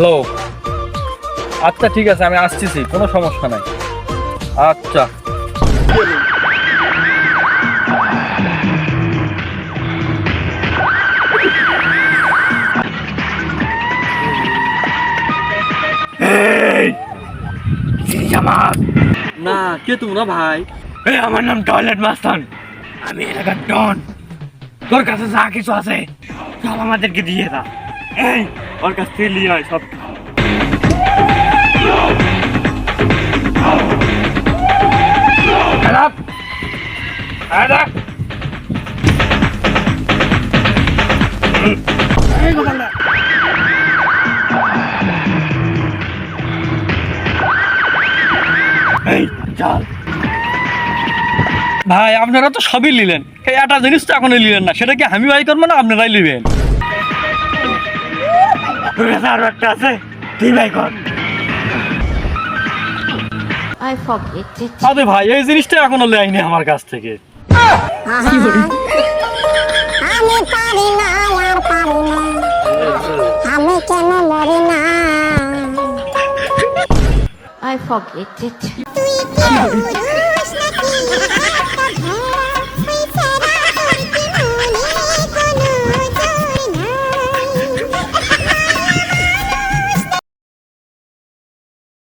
Hello আচ্ছা ঠিক আছে আমি আসতেছি কোনো সমস্যা নাই। আচ্ছা। না কে তোমরা ভাই? আমার নাম টয়লেট মাস্তান। আমি এলাকার ডন। তোর কাছে যা কিছু আছে সব আমাদেরকে দিয়ে দা। এই! ওর কাছ থেকে নিয়ে সব। গোপালদা। ভাই আপনারা তো সবই নিলেন। এই একটা জিনিস তো এখনও নিলেন না সেটা কি আমি ভাই করব না আপনারাই নিবেন? তোর কাছে আরও একটা আছে তুই ভাই কর I forget it. আরে ভাই এই জিনিসটা এখনও লেয়নি আমার কাছ থেকে আমি পারি না আর পারি না আমি কেন মরি না I forget it. তুই কি